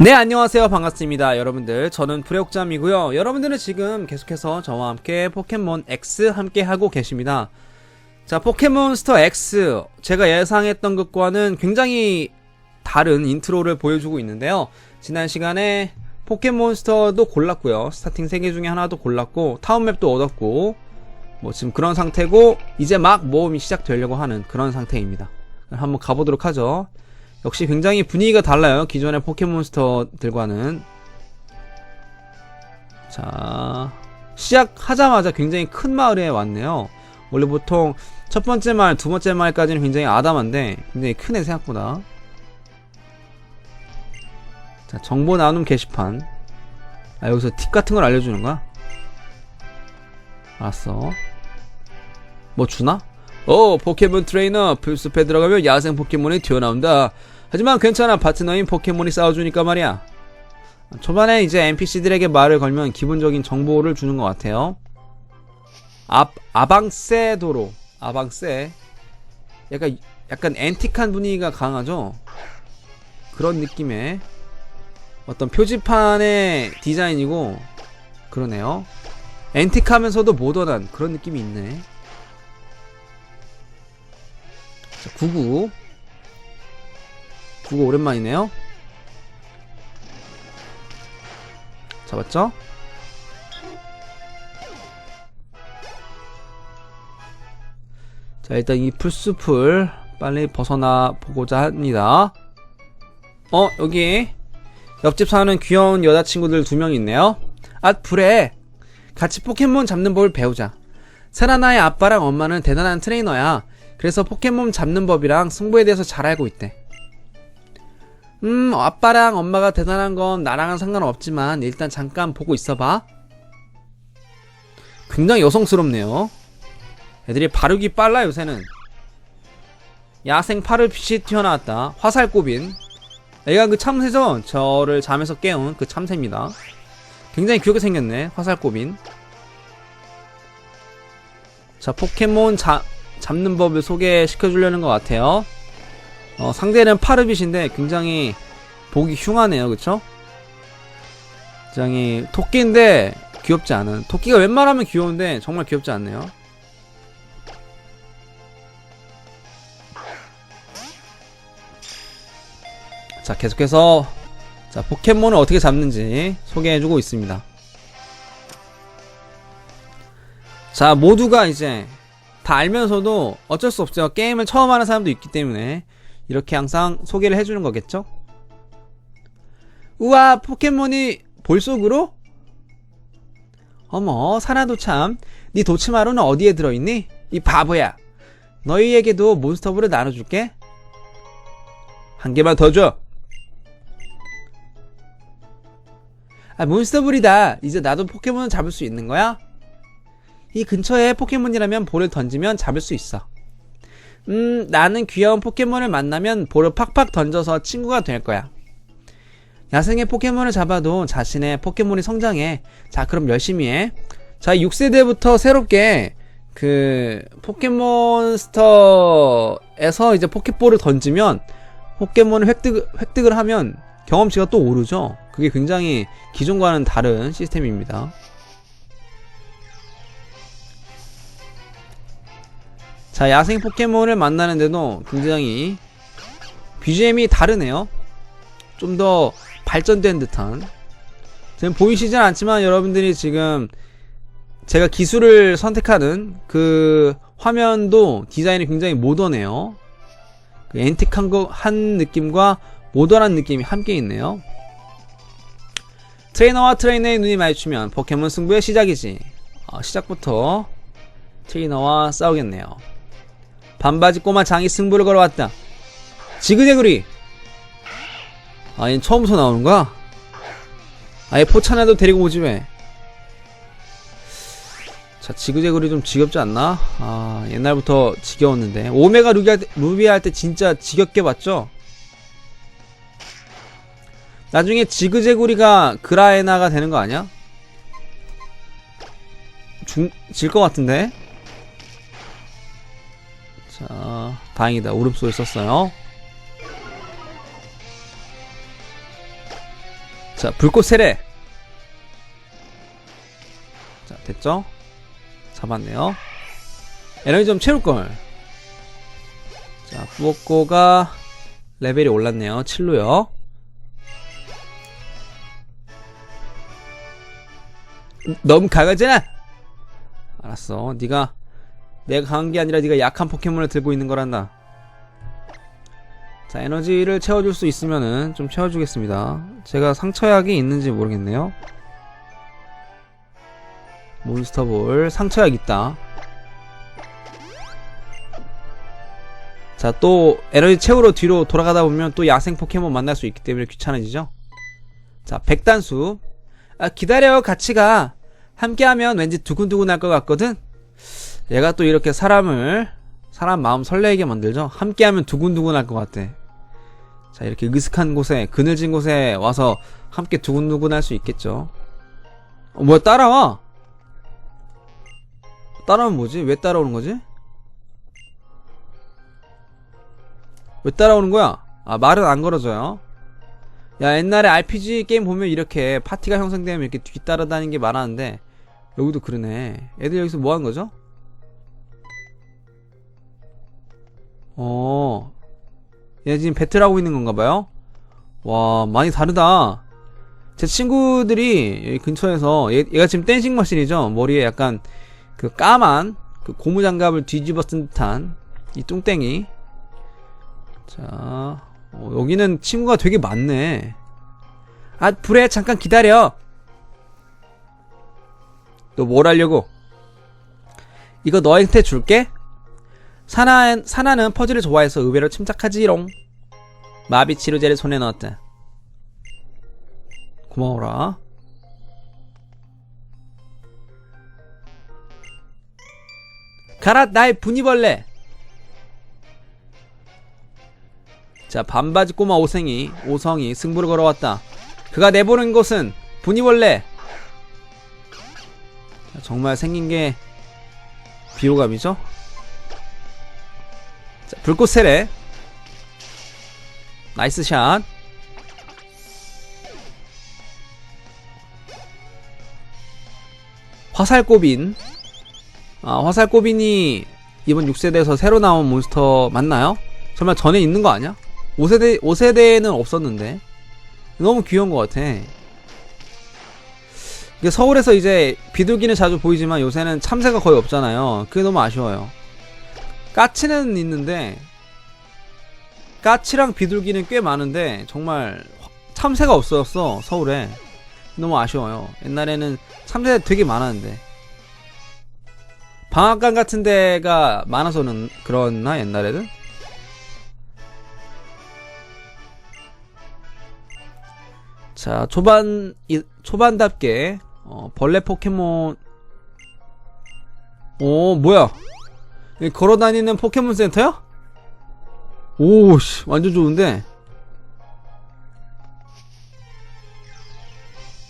네 안녕하세요. 반갑습니다. 여러분들 저는 불의옥잠이고요. 여러분들은 지금 계속해서 저와 함께 포켓몬 X 함께 하고 계십니다. 자 포켓몬스터 X 제가 예상했던 것과는 굉장히 다른 인트로를 보여주고 있는데요. 지난 시간에 포켓몬스터도 골랐고요. 스타팅 3개 중에 하나도 골랐고 타운맵도 얻었고 뭐 지금 그런 상태고 이제 막 모험이 시작되려고 하는 그런 상태입니다. 한번 가보도록 하죠 역시 굉장히 분위기가 달라요. 기존의 포켓몬스터들과는. 자, 시작하자마자 굉장히 큰 마을에 왔네요. 원래 보통 첫 번째 마을, 두 번째 마을까지는 굉장히 아담한데 굉장히 크네 생각보다. 자, 정보 나눔 게시판. 아, 여기서 팁 같은 걸 알려주는 거야? 알았어. 뭐 주나? 어, 포켓몬 트레이너 풀숲에 들어가면 야생 포켓몬이 튀어나온다. 하지만 괜찮아 파트너인 포켓몬이 싸워주니까 말이야. 초반에 이제 NPC들에게 말을 걸면 기본적인 정보를 주는 것 같아요. 아, 아방세 도로. 아방세. 약간, 약간 앤틱한 분위기가 강하죠? 그런 느낌의 어떤 표지판의 디자인이고, 그러네요. 앤틱하면서도 모던한 그런 느낌이 있네. 자, 99. 구고 오랜만이네요. 잡았죠? 자, 일단 이 풀숲을 빨리 벗어나 보고자 합니다. 어, 여기 옆집 사는 귀여운 여자친구들 두 명 있네요. 아, 그래. 같이 포켓몬 잡는 법을 배우자. 세라나의 아빠랑 엄마는 대단한 트레이너야. 그래서 포켓몬 잡는 법이랑 승부에 대해서 잘 알고 있대. 음, 아빠랑 엄마가 대단한 건 나랑은 상관없지만 일단 잠깐 보고 있어봐. 굉장히 여성스럽네요. 애들이 발육이 빨라 요새는. 야생 파르핏이 튀어나왔다. 화살꼬빈. 얘가 그 참새죠? 저를 잠에서 깨운 그 참새입니다. 굉장히 귀엽게 생겼네. 화살꼬빈. 자, 포켓몬 잡, 잡는 법을 소개시켜 주려는 것 같아요. 어, 상대는 파르빗인데 굉장히 보기 흉하네요. 그쵸? 굉장히 토끼인데 귀엽지 않은 토끼가 웬만하면 귀여운데 정말 귀엽지 않네요. 자 계속해서 자 포켓몬을 어떻게 잡는지 소개해주고 있습니다. 자 모두가 이제 다 알면서도 어쩔 수 없죠. 게임을 처음 하는 사람도 있기 때문에 이렇게 항상 소개를 해주는 거겠죠? 우와 포켓몬이 볼 속으로? 어머 사나도 참 네 도치마루는 어디에 들어있니? 이 바보야 너희에게도 몬스터볼을 나눠줄게 한 개만 더 줘. 아 몬스터볼이다 이제 나도 포켓몬을 잡을 수 있는 거야? 이 근처에 포켓몬이라면 볼을 던지면 잡을 수 있어 음, 나는 귀여운 포켓몬을 만나면 볼을 팍팍 던져서 친구가 될 거야. 야생의 포켓몬을 잡아도 자신의 포켓몬이 성장해. 자, 그럼 열심히 해. 자, 6세대부터 새롭게 그 포켓몬스터에서 이제 포켓볼을 던지면 포켓몬을 획득, 획득을 하면 경험치가 또 오르죠. 그게 굉장히 기존과는 다른 시스템입니다. 자, 야생 포켓몬을 만나는데도 굉장히 BGM이 다르네요. 좀 더 발전된 듯한. 지금 보이시진 않지만 여러분들이 지금 제가 기술을 선택하는 그 화면도 디자인이 굉장히 모던해요. 그 앤틱한 거, 한 느낌과 모던한 느낌이 함께 있네요. 트레이너와 트레이너의 눈이 마주치면 포켓몬 승부의 시작이지. 어, 시작부터 트레이너와 싸우겠네요. 반바지 꼬마 장이 승부를 걸어왔다. 지그재그리! 아, 얘 처음부터 나오는 거야? 아예 포찬에도 데리고 오지 왜? 자, 지그재그리 좀 지겹지 않나? 아, 옛날부터 지겨웠는데. 오메가 루비 할 때, 루비 할 때 진짜 지겹게 봤죠? 나중에 지그재구리가 그라에나가 되는 거 아니야? 중, 질 것 같은데? 다행이다. 울음소리 썼어요. 자, 불꽃 세례. 자, 됐죠? 잡았네요. 에너지 좀 채울걸. 자, 뿌꼬가 레벨이 올랐네요. 7로요. 너무 강하잖아! 알았어. 네가 내가 강한 게 아니라 네가 약한 포켓몬을 들고 있는 거란다. 자, 에너지를 채워줄 수 있으면은 좀 채워주겠습니다. 제가 상처약이 있는지 모르겠네요. 몬스터볼 상처약 있다. 자, 또 에너지 채우러 뒤로 돌아가다 보면 또 야생 포켓몬 만날 수 있기 때문에 귀찮아지죠? 자, 백단수. 아, 기다려, 같이 가. 함께하면 왠지 두근두근 할 것 같거든? 얘가 또 이렇게 사람을, 사람 마음 설레게 만들죠? 함께하면 두근두근 할 것 같아. 자, 이렇게 으슥한 곳에, 그늘진 곳에 와서 함께 두근두근 할 수 있겠죠? 어, 뭐야, 따라와! 따라오면 뭐지? 왜 따라오는 거지? 왜 따라오는 거야? 아, 말은 안 걸어줘요. 야, 옛날에 RPG 게임 보면 이렇게 파티가 형성되면 이렇게 뒤따라다니는 게 많았는데, 여기도 그러네. 애들 여기서 뭐 하는 거죠? 어, 얘 지금 배틀하고 있는 건가 봐요? 와, 많이 다르다. 제 친구들이 근처에서, 얘, 얘가 지금 댄싱 머신이죠? 머리에 약간 그 까만, 그 고무 장갑을 뒤집어 쓴 듯한 이 뚱땡이. 자, 어, 여기는 친구가 되게 많네. 아, 불에 잠깐 기다려. 너 뭘 하려고? 이거 너한테 줄게? 사나, 사나는 퍼즐을 좋아해서 의외로 침착하지롱. 마비 치료제를 손에 넣었다. 고마워라. 가라, 나의 분이벌레! 자, 반바지 꼬마 오생이, 오성이 승부를 걸어왔다. 그가 내보는 곳은 분이벌레! 자, 정말 생긴 게 비호감이죠? 자, 불꽃 세례. 나이스 샷. 화살꼬빈. 아, 화살꼬빈이 이번 6세대에서 새로 나온 몬스터 맞나요? 설마 전에 있는 거 아니야? 5세대, 5세대에는 없었는데. 너무 귀여운 것 같아. 서울에서 이제 비둘기는 자주 보이지만 요새는 참새가 거의 없잖아요. 그게 너무 아쉬워요. 까치는 있는데, 까치랑 비둘기는 꽤 많은데, 정말 참새가 없었어, 서울에. 너무 아쉬워요. 옛날에는 참새 되게 많았는데. 방앗간 같은 데가 많아서는 그렇나, 옛날에는? 자, 초반, 이, 초반답게, 어, 벌레 포켓몬, 오, 뭐야. 여기 걸어다니는 포켓몬 센터야? 오, 씨, 완전 좋은데?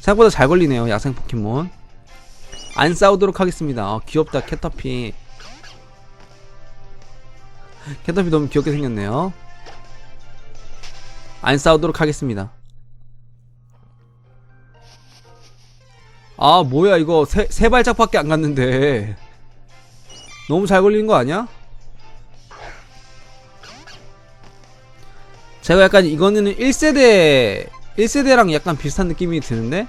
생각보다 잘 걸리네요, 야생 포켓몬. 안 싸우도록 하겠습니다. 어, 귀엽다, 캐터피. 캐터피 너무 귀엽게 생겼네요. 안 싸우도록 하겠습니다. 아 뭐야 이거 세, 세 발짝밖에 안 갔는데 너무 잘 걸리는 거 아니야? 제가 약간 이거는 1세대 1세대랑 약간 비슷한 느낌이 드는데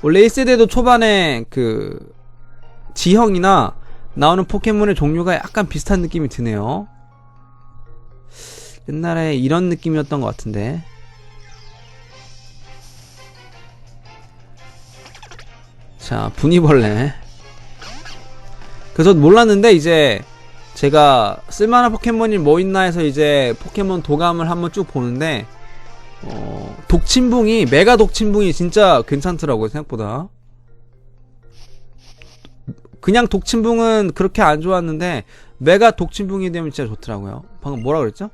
원래 1세대도 초반에 그 지형이나 나오는 포켓몬의 종류가 약간 비슷한 느낌이 드네요 옛날에 이런 느낌이었던 것 같은데 자, 분이벌레. 그래서 몰랐는데 이제 제가 쓸만한 포켓몬이 뭐 있나 해서 이제 포켓몬 도감을 한번 쭉 보는데 어, 독침붕이 메가 독침붕이 진짜 괜찮더라고요 생각보다 그냥 독침붕은 그렇게 안 좋았는데 메가 독침붕이 되면 진짜 좋더라고요 방금 뭐라 그랬죠?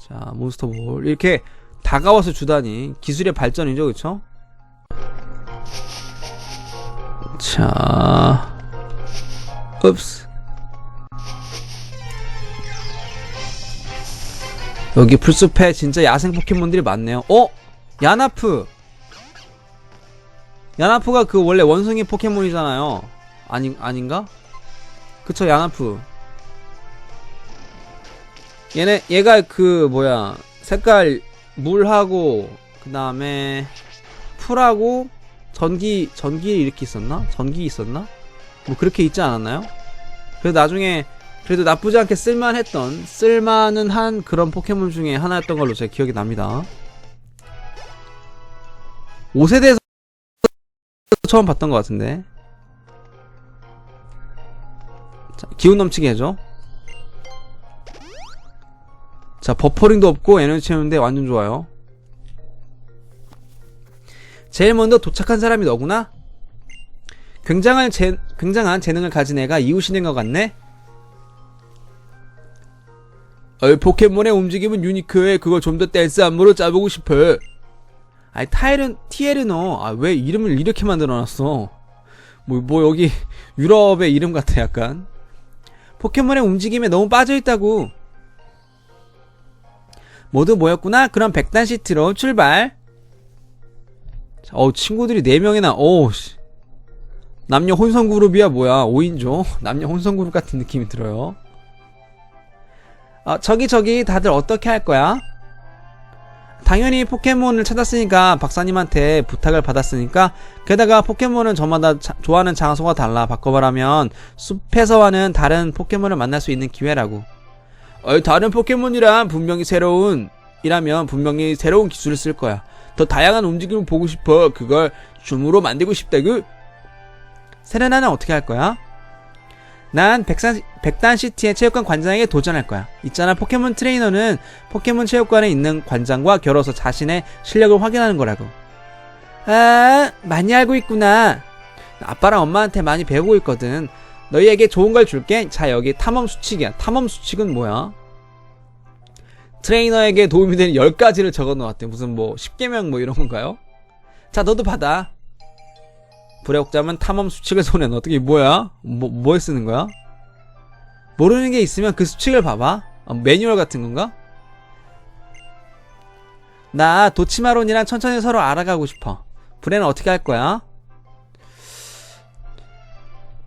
자 몬스터볼 이렇게 다가와서 주다니 기술의 발전이죠 그쵸? 자, 읍스. 여기 풀숲에 진짜 야생 포켓몬들이 많네요. 어? 야나프 야나프가 그 원래 원숭이 포켓몬이잖아요 아니 아닌가? 그쵸 야나프 얘네 얘가 그 뭐야 색깔 물하고 그 다음에 풀하고 전기 전기 이렇게 있었나? 전기 있었나? 뭐 그렇게 있지 않았나요? 그래도 나중에 그래도 나쁘지 않게 쓸만했던 쓸만은 한 그런 포켓몬 중에 하나였던 걸로 제 기억이 납니다. 5세대에서 처음 봤던 것 같은데. 자, 기운 넘치게 해줘. 자, 버퍼링도 없고 에너지 채우는데 완전 좋아요. 제일 먼저 도착한 사람이 너구나? 굉장한, 재, 굉장한 재능을 가진 애가 이웃이 것 같네? 어이, 포켓몬의 움직임은 유니크해. 그거 좀더 댄스 안무로 짜보고 싶어. 아이, 타이른, 티에르노. 아, 왜 이름을 이렇게 만들어놨어? 뭐, 뭐, 여기, 유럽의 이름 같아, 약간. 포켓몬의 움직임에 너무 빠져있다고. 모두 모였구나? 그럼 백단 시트로 출발. 자, 어우, 친구들이 4명이나, 어우, 씨. 남녀 혼성 그룹이야, 뭐야. 5인조. 남녀 혼성 그룹 같은 느낌이 들어요. 아, 저기, 저기, 다들 어떻게 할 거야? 당연히 포켓몬을 찾았으니까 박사님한테 부탁을 받았으니까 게다가 포켓몬은 저마다 자- 좋아하는 장소가 달라 바꿔말하면 숲에서와는 다른 포켓몬을 만날 수 있는 기회라고 어, 다른 포켓몬이란 분명히 새로운 이라면 분명히 새로운 기술을 쓸 거야 더 다양한 움직임을 보고 싶어 그걸 줌으로 만들고 싶다구 세레나는 어떻게 할 거야? 난 백산, 백단시티의 체육관 관장에게 도전할 거야. 있잖아, 포켓몬 트레이너는 포켓몬 체육관에 있는 관장과 겨뤄서 자신의 실력을 확인하는 거라고. 아, 많이 알고 있구나. 아빠랑 엄마한테 많이 배우고 있거든. 너희에게 좋은 걸 줄게. 자, 여기 탐험 수칙이야. 탐험 수칙은 뭐야? 트레이너에게 도움이 되는 10가지를 적어 놓았대. 무슨 뭐, 10개명 뭐 이런 건가요? 자, 너도 받아. 불의 옥잠은 탐험 수칙을 손에 넣어. 어떻게 뭐야? 뭐, 뭐에 쓰는 거야? 모르는 게 있으면 그 수칙을 봐봐. 어, 매뉴얼 같은 건가? 나 도치마론이랑 천천히 서로 알아가고 싶어. 불에는 어떻게 할 거야?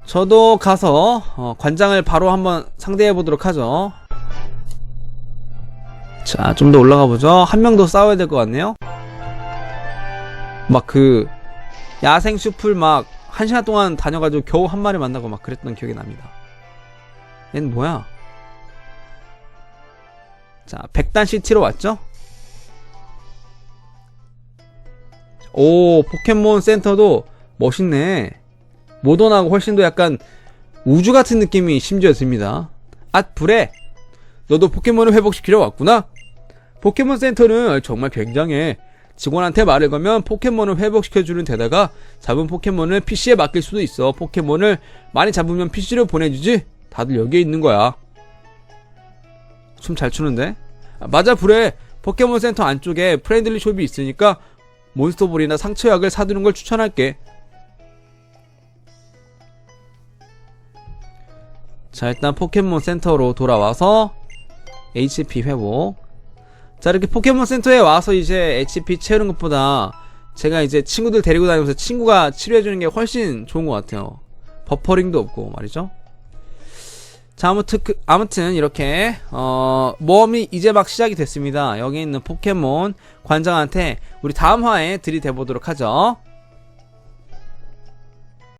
저도 가서 어, 관장을 바로 한번 상대해 보도록 하죠. 자, 좀 더 올라가 보죠. 한 명 더 싸워야 될 것 같네요. 막 그 야생 숲을 막 한 시간 동안 다녀가지고 겨우 한 마리 만나고 막 그랬던 기억이 납니다. 얘는 뭐야? 자, 백단 시티로 왔죠? 오, 포켓몬 센터도 멋있네. 모던하고 훨씬 더 약간 우주 같은 느낌이 심지어 듭니다. 아, 불에! 너도 포켓몬을 회복시키러 왔구나? 포켓몬 센터는 정말 굉장해. 직원한테 말을 걸면 포켓몬을 회복시켜주는 데다가 잡은 포켓몬을 PC에 맡길 수도 있어. 포켓몬을 많이 잡으면 PC로 보내주지? 다들 여기에 있는 거야. 춤 잘 추는데? 아, 맞아, 불에 포켓몬 센터 안쪽에 프렌들리 숍이 있으니까 몬스터볼이나 상처약을 사두는 걸 추천할게. 자, 일단 포켓몬 센터로 돌아와서 HP 회복. 자, 이렇게 포켓몬 센터에 와서 이제 HP 채우는 것보다 제가 이제 친구들 데리고 다니면서 친구가 치료해주는 게 훨씬 좋은 것 같아요. 버퍼링도 없고 말이죠. 자, 아무튼, 그, 아무튼, 이렇게, 어, 모험이 이제 막 시작이 됐습니다. 여기 있는 포켓몬 관장한테 우리 다음 화에 들이대보도록 하죠.